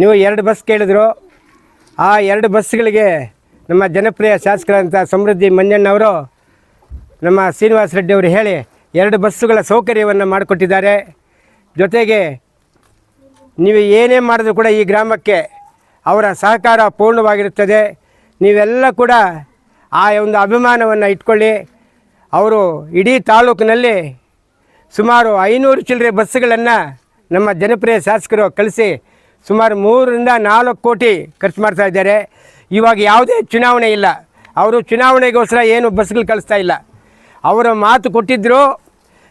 ನೀವು ಎರಡು ಬಸ್ ಕೇಳಿದ್ರು. ಆ ಎರಡು ಬಸ್ಗಳಿಗೆ ನಮ್ಮ ಜನಪ್ರಿಯ ಶಾಸಕರಂಥ ಸಮೃದ್ಧಿ ಮಂಜಣ್ಣವರು ನಮ್ಮ ಶ್ರೀನಿವಾಸ ರೆಡ್ಡಿ ಅವರು ಹೇಳಿ ಎರಡು ಬಸ್ಸುಗಳ ಸೌಕರ್ಯವನ್ನು ಮಾಡಿಕೊಟ್ಟಿದ್ದಾರೆ. ಜೊತೆಗೆ ನೀವು ಏನೇ ಮಾಡಿದ್ರು ಕೂಡ ಈ ಗ್ರಾಮಕ್ಕೆ ಅವರ ಸಹಕಾರ ಪೂರ್ಣವಾಗಿರುತ್ತದೆ. ನೀವೆಲ್ಲ ಕೂಡ ಆ ಒಂದು ಅಭಿಮಾನವನ್ನು ಇಟ್ಕೊಳ್ಳಿ. ಅವರು ಇಡೀ ತಾಲೂಕಿನಲ್ಲಿ ಸುಮಾರು ಐನೂರು ಚಿಲ್ಲರೆ ಬಸ್ಸುಗಳನ್ನು ನಮ್ಮ ಜನಪ್ರಿಯ ಶಾಸಕರು ಕಳಿಸಿ ಸುಮಾರು ಮೂರರಿಂದ ನಾಲ್ಕು ಕೋಟಿ ಖರ್ಚು ಮಾಡ್ತಾ ಇದ್ದಾರೆ. ಇವಾಗ ಯಾವುದೇ ಚುನಾವಣೆ ಇಲ್ಲ. ಅವರು ಚುನಾವಣೆಗೋಸ್ಕರ ಏನು ಬಸ್ಗಳು ಕಳಿಸ್ತಾ ಇಲ್ಲ. ಅವರ ಮಾತು ಕೊಟ್ಟಿದ್ದರು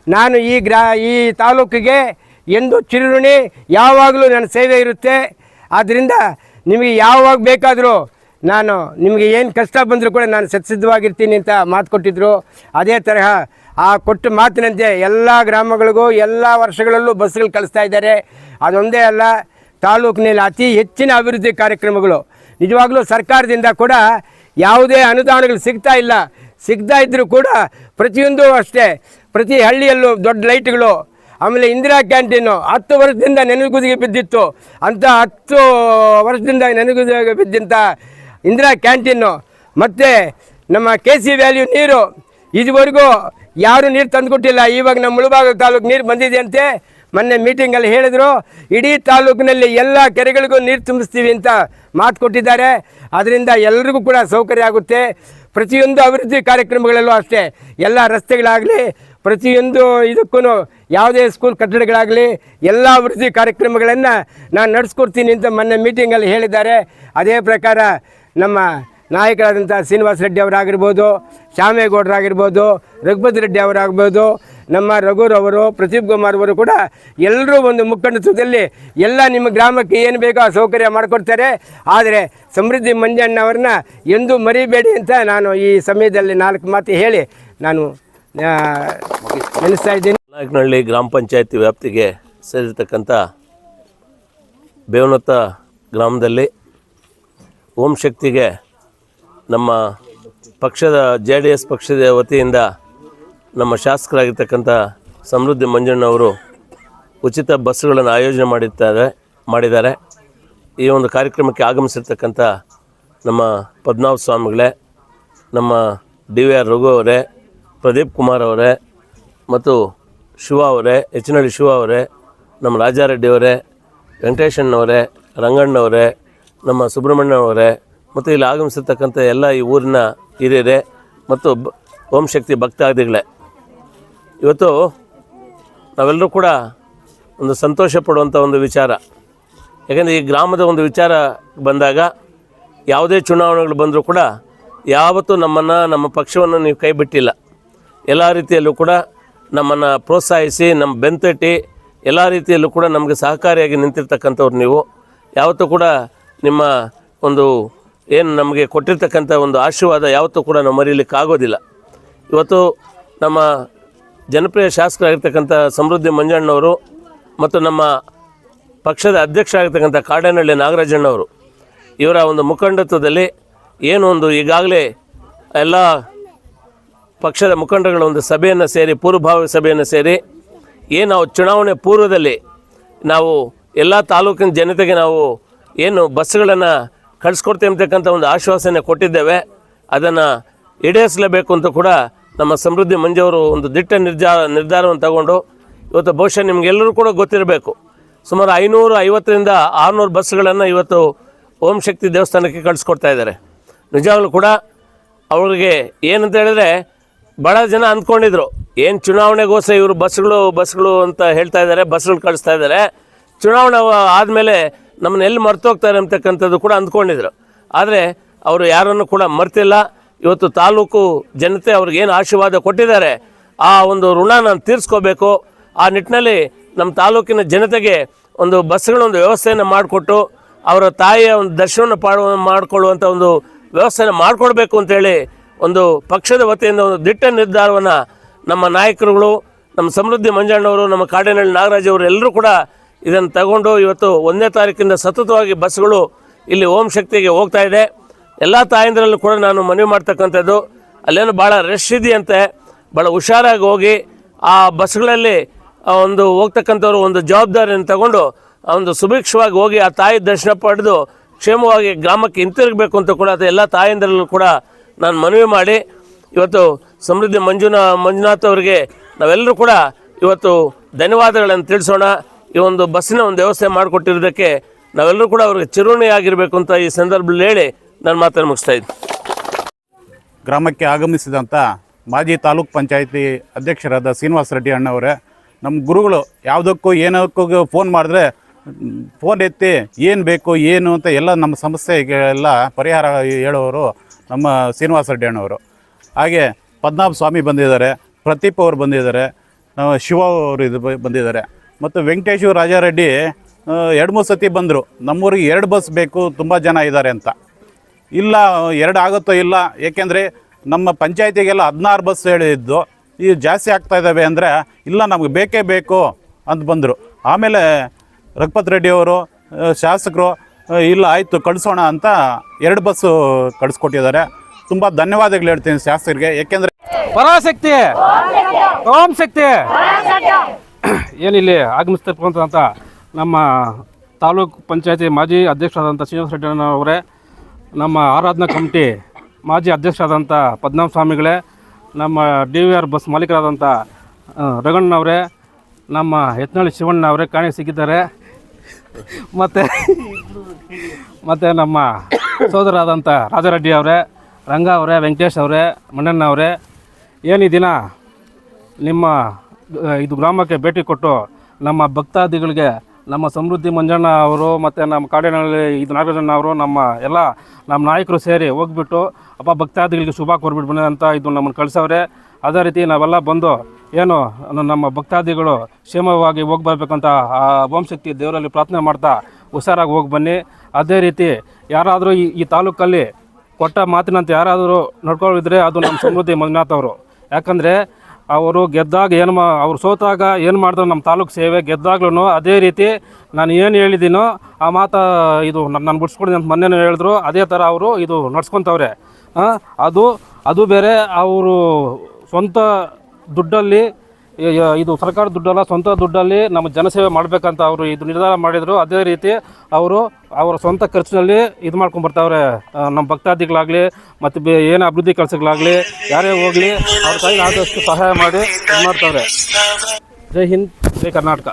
ನಾನು ಈ ಗ್ರಾ, ಈ ತಾಲೂಕಿಗೆ ಎಂದು ಚಿರುಣಿ ಯಾವಾಗಲೂ ನನ್ನ ಸೇವೆ ಇರುತ್ತೆ. ಆದ್ದರಿಂದ ನಿಮಗೆ ಯಾವಾಗ ಬೇಕಾದರೂ ನಾನು ನಿಮಗೆ ಏನು ಕಷ್ಟ ಬಂದರೂ ಕೂಡ ನಾನು ಸತ್ಸಿದ್ಧವಾಗಿರ್ತೀನಿ ಅಂತ ಮಾತು ಕೊಟ್ಟಿದ್ದರು ಅದೇ ತರಹ ಆ ಕೊಟ್ಟ ಮಾತಿನಂತೆ ಎಲ್ಲ ಗ್ರಾಮಗಳಿಗೂ ಎಲ್ಲ ವರ್ಷಗಳಲ್ಲೂ ಬಸ್ಗಳು ಕಳಿಸ್ತಾ ಇದ್ದಾರೆ. ಅದೊಂದೇ ಅಲ್ಲ, ತಾಲೂಕಿನಲ್ಲಿ ಅತಿ ಹೆಚ್ಚಿನ ಅಭಿವೃದ್ಧಿ ಕಾರ್ಯಕ್ರಮಗಳು. ನಿಜವಾಗಲೂ ಸರ್ಕಾರದಿಂದ ಕೂಡ ಯಾವುದೇ ಅನುದಾನಗಳು ಸಿಗ್ತಾ ಇಲ್ಲ. ಸಿಗ್ತಾ ಇದ್ದರೂ ಕೂಡ ಪ್ರತಿಯೊಂದು ಅಷ್ಟೇ, ಪ್ರತಿ ಹಳ್ಳಿಯಲ್ಲೂ ದೊಡ್ಡ ಲೈಟ್ಗಳು, ಆಮೇಲೆ ಇಂದಿರಾ ಕ್ಯಾಂಟೀನು ಹತ್ತು ವರ್ಷದಿಂದ ನೆನಗುದಿಗೆ ಬಿದ್ದಿತ್ತು. ಅಂಥ ಹತ್ತು ವರ್ಷದಿಂದ ನೆನಗುದಿಗೆ ಬಿದ್ದಂಥ ಇಂದಿರಾ ಕ್ಯಾಂಟೀನು, ಮತ್ತು ನಮ್ಮ ಕೆ ಸಿ ವ್ಯಾಲ್ಯೂ ನೀರು. ಇದುವರೆಗೂ ಯಾರೂ ನೀರು ತಂದುಕೊಟ್ಟಿಲ್ಲ. ಇವಾಗ ನಮ್ಮ ಮುಳುಬಾಗ ತಾಲೂಕು ನೀರು ಬಂದಿದೆ ಅಂತೆ ಮೊನ್ನೆ ಮೀಟಿಂಗಲ್ಲಿ ಹೇಳಿದರು, ಇಡೀ ತಾಲೂಕಿನಲ್ಲಿ ಎಲ್ಲ ಕೆರೆಗಳಿಗೂ ನೀರು ತುಂಬಿಸ್ತೀವಿ ಅಂತ ಮಾತು ಕೊಟ್ಟಿದ್ದಾರೆ. ಅದರಿಂದ ಎಲ್ರಿಗೂ ಕೂಡ ಸೌಕರ್ಯ ಆಗುತ್ತೆ. ಪ್ರತಿಯೊಂದು ಅಭಿವೃದ್ಧಿ ಕಾರ್ಯಕ್ರಮಗಳಲ್ಲೂ ಅಷ್ಟೇ, ಎಲ್ಲ ರಸ್ತೆಗಳಾಗಲಿ, ಪ್ರತಿಯೊಂದು ಇದಕ್ಕೂ ಯಾವುದೇ ಸ್ಕೂಲ್ ಕಟ್ಟಡಗಳಾಗಲಿ, ಎಲ್ಲ ಅಭಿವೃದ್ಧಿ ಕಾರ್ಯಕ್ರಮಗಳನ್ನು ನಾನು ನಡೆಸ್ಕೊಡ್ತೀನಿ ಅಂತ ಮೊನ್ನೆ ಮೀಟಿಂಗಲ್ಲಿ ಹೇಳಿದ್ದಾರೆ. ಅದೇ ಪ್ರಕಾರ ನಮ್ಮ ನಾಯಕರಾದಂಥ ಶ್ರೀನಿವಾಸ ರೆಡ್ಡಿ ಅವರಾಗಿರ್ಬೋದು ಶ್ಯಾಮೇಗೌಡರಾಗಿರ್ಬೋದು ರಘುಪತಿ ರೆಡ್ಡಿ ಅವರಾಗ್ಬೋದು, ನಮ್ಮ ರಘುರವರು ಪ್ರದೀಪ್ ಕುಮಾರ್ ಅವರು ಕೂಡ ಎಲ್ಲರೂ ಒಂದು ಮುಖಂಡತ್ವದಲ್ಲಿ ಎಲ್ಲ ನಿಮ್ಮ ಗ್ರಾಮಕ್ಕೆ ಏನು ಬೇಕೋ ಆ ಸೌಕರ್ಯ ಮಾಡಿಕೊಡ್ತಾರೆ. ಆದರೆ ಸಮೃದ್ಧಿ ಮಂಜಣ್ಣವ್ರನ್ನ ಎಂದೂ ಮರಿಬೇಡಿ ಅಂತ ನಾನು ಈ ಸಮಯದಲ್ಲಿ ನಾಲ್ಕು ಮಾತು ಹೇಳಿ ನಾನು ನೆನೆಸ್ತಾ ಇದ್ದೀನಿ. ನಾಯಕನಹಳ್ಳಿ ಗ್ರಾಮ ಪಂಚಾಯತಿ ವ್ಯಾಪ್ತಿಗೆ ಸೇರಿರ್ತಕ್ಕಂಥ ಬೇವನತ್ತ ಗ್ರಾಮದಲ್ಲಿ ಓಂ ಶಕ್ತಿಗೆ ನಮ್ಮ ಪಕ್ಷದ, ಜೆ ಡಿ ಎಸ್ ಪಕ್ಷದ ವತಿಯಿಂದ ನಮ್ಮ ಶಾಸಕರಾಗಿರ್ತಕ್ಕಂಥ ಸಮೃದ್ಧಿ ಮಂಜಣ್ಣವರು ಉಚಿತ ಬಸ್ಸುಗಳನ್ನು ಆಯೋಜನೆ ಮಾಡಿದ್ದಾರೆ ಮಾಡಿದ್ದಾರೆ. ಈ ಒಂದು ಕಾರ್ಯಕ್ರಮಕ್ಕೆ ಆಗಮಿಸಿರ್ತಕ್ಕಂಥ ನಮ್ಮ ಪದ್ಮನಾಭ ಸ್ವಾಮಿಗಳೇ, ನಮ್ಮ ಡಿ ವಿ ಆರ್ ರಘು ಅವರೇ, ಪ್ರದೀಪ್ ಕುಮಾರ್ ಅವರೇ ಮತ್ತು ಶಿವ ಅವರೇ ಎಚ್ನಳ್ಳಿ ಶಿವ ಅವರೇ, ನಮ್ಮ ರಾಜಾರೆಡ್ಡಿ ಅವರೇ ವೆಂಕಟೇಶಣ್ಣವರೇ ರಂಗಣ್ಣವರೇ ನಮ್ಮ ಸುಬ್ರಹ್ಮಣ್ಯ ಅವರೇ, ಮತ್ತು ಇಲ್ಲಿ ಆಗಮಿಸಿರ್ತಕ್ಕಂಥ ಎಲ್ಲ ಈ ಊರಿನ ಹಿರಿಯರೇ, ಮತ್ತು ಬ ಓಂ ಶಕ್ತಿ ಭಕ್ತಾದಿಗಳೇ. ಇವತ್ತು ನಾವೆಲ್ಲರೂ ಕೂಡ ಒಂದು ಸಂತೋಷ ಪಡುವಂಥ ಒಂದು ವಿಚಾರ. ಯಾಕೆಂದರೆ ಈ ಗ್ರಾಮದ ಒಂದು ವಿಚಾರ ಬಂದಾಗ ಯಾವುದೇ ಚುನಾವಣೆಗಳು ಬಂದರೂ ಕೂಡ ಯಾವತ್ತೂ ನಮ್ಮನ್ನು, ನಮ್ಮ ಪಕ್ಷವನ್ನು ನೀವು ಕೈ ಬಿಟ್ಟಿಲ್ಲ. ಎಲ್ಲ ರೀತಿಯಲ್ಲೂ ಕೂಡ ನಮ್ಮನ್ನು ಪ್ರೋತ್ಸಾಹಿಸಿ, ನಮ್ಮ ಬೆಂತಟ್ಟಿ, ಎಲ್ಲ ರೀತಿಯಲ್ಲೂ ಕೂಡ ನಮಗೆ ಸಹಕಾರಿಯಾಗಿ ನಿಂತಿರ್ತಕ್ಕಂಥವ್ರು ನೀವು. ಯಾವತ್ತೂ ಕೂಡ ನಿಮ್ಮ ಒಂದು ಏನು ನಮಗೆ ಕೊಟ್ಟಿರ್ತಕ್ಕಂಥ ಒಂದು ಆಶೀರ್ವಾದ ಯಾವತ್ತೂ ಕೂಡ ನಾವು ಮರೀಲಿಕ್ಕಾಗೋದಿಲ್ಲ ಇವತ್ತು ನಮ್ಮ ಜನಪ್ರಿಯ ಶಾಸಕರಾಗಿರ್ತಕ್ಕಂಥ ಸಮೃದ್ಧಿ ಮಂಜಣ್ಣವರು ಮತ್ತು ನಮ್ಮ ಪಕ್ಷದ ಅಧ್ಯಕ್ಷ ಆಗಿರ್ತಕ್ಕಂಥ ಕಾಡೇನಹಳ್ಳಿ ನಾಗರಾಜಣ್ಣವರು ಇವರ ಒಂದು ಮುಖಂಡತ್ವದಲ್ಲಿ ಏನು ಒಂದು ಈಗಾಗಲೇ ಎಲ್ಲ ಪಕ್ಷದ ಮುಖಂಡಗಳ ಒಂದು ಸಭೆಯನ್ನು ಸೇರಿ, ಪೂರ್ವಭಾವಿ ಸಭೆಯನ್ನು ಸೇರಿ ಏನು ನಾವು ಚುನಾವಣೆ ಪೂರ್ವದಲ್ಲಿ ನಾವು ಎಲ್ಲ ತಾಲೂಕಿನ ಜನತೆಗೆ ನಾವು ಏನು ಬಸ್ಗಳನ್ನು ಕಳಿಸ್ಕೊಡ್ತೇವೆ ಅಂತಕ್ಕಂಥ ಒಂದು ಆಶ್ವಾಸನೆ ಕೊಟ್ಟಿದ್ದೇವೆ. ಅದನ್ನು ಈಡೇರಿಸಲೇಬೇಕು ಅಂತ ಕೂಡ ನಮ್ಮ ಸಮೃದ್ಧಿ ಮಂಜವರು ಒಂದು ದಿಟ್ಟ ನಿರ್ಧಾರ ನಿರ್ಧಾರವನ್ನು ತಗೊಂಡು ಇವತ್ತು ಬಹುಶಃ ನಿಮಗೆಲ್ಲರೂ ಕೂಡ ಗೊತ್ತಿರಬೇಕು. ಸುಮಾರು ಐನೂರು ಐವತ್ತರಿಂದ ಆರುನೂರು ಬಸ್ಸುಗಳನ್ನು ಇವತ್ತು ಓಂ ಶಕ್ತಿ ದೇವಸ್ಥಾನಕ್ಕೆ ಕಳಿಸ್ಕೊಡ್ತಾ ಇದ್ದಾರೆ. ನಿಜವಾಗ್ಲೂ ಕೂಡ ಅವ್ರಿಗೆ ಏನಂತ ಹೇಳಿದ್ರೆ ಭಾಳ ಜನ ಅಂದ್ಕೊಂಡಿದ್ರು, ಏನು ಚುನಾವಣೆಗೋಸ್ಕರ ಇವರು ಬಸ್ಗಳು ಬಸ್ಗಳು ಅಂತ ಹೇಳ್ತಾ ಇದ್ದಾರೆ ಬಸ್ಗಳು ಕಳಿಸ್ತಾ ಇದ್ದಾರೆ. ಚುನಾವಣೆ ಆದಮೇಲೆ ನಮ್ಮನ್ನ ಎಲ್ಲಿ ಮರ್ತೋಗ್ತಾರೆ ಅಂತಕ್ಕಂಥದ್ದು ಕೂಡ ಅಂದ್ಕೊಂಡಿದ್ರು. ಆದರೆ ಅವರು ಯಾರನ್ನು ಕೂಡ ಮರ್ತಿಲ್ಲ. ಇವತ್ತು ತಾಲೂಕು ಜನತೆ ಅವ್ರಿಗೇನು ಆಶೀರ್ವಾದ ಕೊಟ್ಟಿದ್ದಾರೆ, ಆ ಒಂದು ಋಣ ನಾನು ತೀರಿಸ್ಕೋಬೇಕು. ಆ ನಿಟ್ಟಿನಲ್ಲಿ ನಮ್ಮ ತಾಲೂಕಿನ ಜನತೆಗೆ ಒಂದು ಬಸ್ಗಳೊಂದು ವ್ಯವಸ್ಥೆಯನ್ನು ಮಾಡಿಕೊಟ್ಟು, ಅವರ ತಾಯಿಯ ಒಂದು ದರ್ಶನವನ್ನು ಪಾಡ ಮಾಡಿಕೊಳ್ಳುವಂಥ ಒಂದು ವ್ಯವಸ್ಥೆಯನ್ನು ಮಾಡಿಕೊಡ್ಬೇಕು ಅಂತೇಳಿ ಒಂದು ಪಕ್ಷದ ವತಿಯಿಂದ ಒಂದು ದಿಟ್ಟ ನಿರ್ಧಾರವನ್ನು ನಮ್ಮ ನಾಯಕರುಗಳು, ನಮ್ಮ ಸಮೃದ್ಧಿ ಮಂಜಣ್ಣವರು, ನಮ್ಮ ಕಾಡೇನಹಳ್ಳಿ ನಾಗರಾಜ್ ಅವರು ಎಲ್ಲರೂ ಕೂಡ ಇದನ್ನು ತಗೊಂಡು ಇವತ್ತು ಒಂದನೇ ತಾರೀಕಿಂದ ಸತತವಾಗಿ ಬಸ್ಗಳು ಇಲ್ಲಿ ಓಂ ಶಕ್ತಿಗೆ ಹೋಗ್ತಾ ಇದೆ. ಎಲ್ಲ ತಾಯಂದಿರಲ್ಲೂ ಕೂಡ ನಾನು ಮನವಿ ಮಾಡ್ತಕ್ಕಂಥದ್ದು. ಅಲ್ಲೇನು ಭಾಳ ರಶ್ ಇದೆಯಂತೆ. ಭಾಳ ಹುಷಾರಾಗಿ ಹೋಗಿ ಆ ಬಸ್ಗಳಲ್ಲಿ ಒಂದು ಹೋಗ್ತಕ್ಕಂಥವ್ರು ಒಂದು ಜವಾಬ್ದಾರಿಯನ್ನು ತಗೊಂಡು ಒಂದು ಸುಭಿಕ್ಷವಾಗಿ ಹೋಗಿ ಆ ತಾಯಿ ದರ್ಶನ ಪಡೆದು ಕ್ಷೇಮವಾಗಿ ಗ್ರಾಮಕ್ಕೆ ಹಿಂತಿರುಗಬೇಕು ಅಂತ ಕೂಡ ಅದು ಎಲ್ಲ ತಾಯಂದಿರಲ್ಲೂ ಕೂಡ ನಾನು ಮನವಿ ಮಾಡಿ. ಇವತ್ತು ಸಮೃದ್ಧಿ ಮಂಜುನಾ, ಮಂಜುನಾಥ್ ಅವರಿಗೆ ನಾವೆಲ್ಲರೂ ಕೂಡ ಇವತ್ತು ಧನ್ಯವಾದಗಳನ್ನು ತಿಳಿಸೋಣ. ಈ ಒಂದು ಬಸ್ಸಿನ ಒಂದು ವ್ಯವಸ್ಥೆ ಮಾಡಿಕೊಟ್ಟಿರೋದಕ್ಕೆ ನಾವೆಲ್ಲರೂ ಕೂಡ ಅವ್ರಿಗೆ ಚಿರುಣಿ ಅಂತ ಈ ಸಂದರ್ಭದಲ್ಲಿ ಹೇಳಿ ನಾನು ಮಾತನ್ನು ಮುಗಿಸ್ತಾ ಇದ್ದೀನಿ ಗ್ರಾಮಕ್ಕೆ ಆಗಮಿಸಿದಂಥ ಮಾಜಿ ತಾಲೂಕ್ ಪಂಚಾಯಿತಿ ಅಧ್ಯಕ್ಷರಾದ ಶ್ರೀನಿವಾಸ ರೆಡ್ಡಿ ಅಣ್ಣವರೇ ನಮ್ಮ ಗುರುಗಳು ಯಾವುದಕ್ಕೂ ಏನಕ್ಕೂ ಫೋನ್ ಮಾಡಿದ್ರೆ, ಫೋನ್ ಎತ್ತಿ ಏನು ಬೇಕು, ಏನು ಅಂತ ಎಲ್ಲ ನಮ್ಮ ಸಮಸ್ಯೆಗೆಲ್ಲ ಪರಿಹಾರ ಹೇಳೋರು ನಮ್ಮ ಶ್ರೀನಿವಾಸ ರೆಡ್ಡಿ ಅಣ್ಣವರು. ಹಾಗೆ ಪದ್ಮನಾಭ ಸ್ವಾಮಿ ಬಂದಿದ್ದಾರೆ ಪ್ರತೀಪ್ ಅವರು ಬಂದಿದ್ದಾರೆ ಶಿವ ಅವರು ಇದು ಬಂದಿದ್ದಾರೆ. ಮತ್ತು ವೆಂಕಟೇಶು ರಾಜಾರೆಡ್ಡಿ ಎರಡು ಮೂರು ಸತಿ ಬಂದರು. ನಮ್ಮೂರಿಗೆ ಎರಡು ಬಸ್ ಬೇಕು ತುಂಬ ಜನ ಇದ್ದಾರೆ ಅಂತ. ಇಲ್ಲ ಎರಡು ಆಗುತ್ತೋ ಇಲ್ಲ ಏಕೆಂದರೆ ನಮ್ಮ ಪಂಚಾಯತಿಗೆಲ್ಲ ಹದಿನಾರು ಬಸ್ ಹೇಳಿದ್ದು ಈ ಜಾಸ್ತಿ ಆಗ್ತಾ ಇದ್ದಾವೆ ಅಂದರೆ ಇಲ್ಲ ನಮಗೆ ಬೇಕೇ ಬೇಕು ಅಂತ ಬಂದರು. ಆಮೇಲೆ ರಘುಪತ್ ರೆಡ್ಡಿ ಅವರು ಶಾಸಕರು ಇಲ್ಲ ಆಯಿತು ಕಳಿಸೋಣ ಅಂತ ಎರಡು ಬಸ್ಸು ಕಳಿಸ್ಕೊಟ್ಟಿದ್ದಾರೆ. ತುಂಬ ಧನ್ಯವಾದಗಳು ಹೇಳ್ತೀನಿ ಶಾಸಕರಿಗೆ ಏಕೆಂದರೆ ಪರಾಶಕ್ತಿ ಓಂ ಶಕ್ತಿ ಏನಿಲ್ಲಿ ಆಗಮಿಸ್ತಿರ್ತಕ್ಕಂಥ ನಮ್ಮ ತಾಲೂಕು ಪಂಚಾಯತಿ ಮಾಜಿ ಅಧ್ಯಕ್ಷರಾದಂಥ ಶ್ರೀನಿವಾಸ ರೆಡ್ಡಿಯವರೇ ನಮ್ಮ ಆರಾಧನಾ ಕಮಿಟಿ ಮಾಜಿ ಅಧ್ಯಕ್ಷರಾದಂಥ ಪದ್ಮನಾಭ ಸ್ವಾಮಿಗಳೇ, ನಮ್ಮ ಡಿ ವಿ ಆರ್ ಬಸ್ ಮಾಲೀಕರಾದಂಥ ರಗಣ್ಣವರೇ ನಮ್ಮ ಯತ್ನಳ್ಳಿ ಶಿವಣ್ಣ ಅವರೇ ಕಾಣಿ ಸಿಕ್ಕಿದ್ದಾರೆ. ಮತ್ತು ಮತ್ತು ನಮ್ಮ ಸೋದರಾದಂಥ ರಾಜಾರೆಡ್ಡಿ ಅವರೇ, ರಂಗ ಅವರೇ, ವೆಂಕಟೇಶ್ ಅವರೇ, ಮಣ್ಣಣ್ಣ ಅವರೇ, ಏನು ನಿಮ್ಮ ಇದು ಗ್ರಾಮಕ್ಕೆ ಭೇಟಿ ಕೊಟ್ಟು ನಮ್ಮ ಭಕ್ತಾದಿಗಳಿಗೆ, ನಮ್ಮ ಸಮೃದ್ಧಿ ಮಂಜಣ್ಣ ಅವರು ಮತ್ತು ನಮ್ಮ ಕಾಡಿನಲ್ಲಿ ಇದು ನಾಗರಾಜಣ್ಣ ಅವರು, ನಮ್ಮ ಎಲ್ಲ ನಮ್ಮ ನಾಯಕರು ಸೇರಿ ಹೋಗ್ಬಿಟ್ಟು, ಅಪ್ಪ, ಭಕ್ತಾದಿಗಳಿಗೆ ಶುಭ ಕೊಡ್ಬಿಟ್ಟು ಅಂತ ಇದು ನಮ್ಮನ್ನು ಕಳಿಸವ್ರೆ. ಅದೇ ರೀತಿ ನಾವೆಲ್ಲ ಬಂದು ಏನು ನಮ್ಮ ಭಕ್ತಾದಿಗಳು ಕ್ಷೇಮವಾಗಿ ಹೋಗಿ ಬರಬೇಕಂತ ಆ ಓಂಶಕ್ತಿ ದೇವರಲ್ಲಿ ಪ್ರಾರ್ಥನೆ ಮಾಡ್ತಾ ಹುಷಾರಾಗಿ ಹೋಗಿ ಬನ್ನಿ. ಅದೇ ರೀತಿ ಯಾರಾದರೂ ಈ ಈ ತಾಲೂಕಲ್ಲಿ ಕೊಟ್ಟ ಮಾತಿನಂತೆ ಯಾರಾದರೂ ನಡ್ಕೊಂಡಿದ್ರೆ ಅದು ನಮ್ಮ ಸಮೃದ್ಧಿ ಮಂಜುನಾಥ್ ಅವರು. ಯಾಕಂದರೆ ಅವರು ಗೆದ್ದಾಗ ಏನು ಮಾ ಅವ್ರು ಸೋತಾಗ ಏನು ಮಾಡಿದ್ರು ನಮ್ಮ ತಾಲೂಕು ಸೇವೆ ಗೆದ್ದಾಗ್ಲೂ ಅದೇ ರೀತಿ ನಾನು ಏನು ಹೇಳಿದ್ದೀನೋ ಆ ಮಾತು ಇದು ನಾನು ಬಿಡ್ಸ್ಕೊಡ್ತೀನಿ ಅಂತ ಮೊನ್ನೆ ಹೇಳಿದ್ರು. ಅದೇ ಥರ ಅವರು ಇದು ನಡ್ಸ್ಕೊತವ್ರೆ. ಅದು ಅದು ಬೇರೆ, ಅವರು ಸ್ವಂತ ದುಡ್ಡಲ್ಲಿ ಇದು ಸರ್ಕಾರ ದುಡ್ಡಲ್ಲ, ಸ್ವಂತ ದುಡ್ಡಲ್ಲಿ ನಮ್ಮ ಜನಸೇವೆ ಮಾಡಬೇಕಂತ ಅವರು ಇದು ನಿರ್ಧಾರ ಮಾಡಿದರು. ಅದೇ ರೀತಿ ಅವರು ಅವರ ಸ್ವಂತ ಖರ್ಚಿನಲ್ಲಿ ಇದು ಮಾಡ್ಕೊಂಡು ಬರ್ತಾವ್ರೆ. ನಮ್ಮ ಭಕ್ತಾದಿಗಳಾಗಲಿ, ಮತ್ತು ಬೇ, ಏನು ಅಭಿವೃದ್ಧಿ ಕೆಲಸಗಳಾಗಲಿ, ಯಾರೇ ಹೋಗಲಿ, ಅವ್ರ ಕೈ ಆದಷ್ಟು ಸಹಾಯ ಮಾಡಿ ಇದು ಮಾಡ್ತಾವ್ರೆ. ಜೈ ಹಿಂದ್, ಜೈ ಕರ್ನಾಟಕ.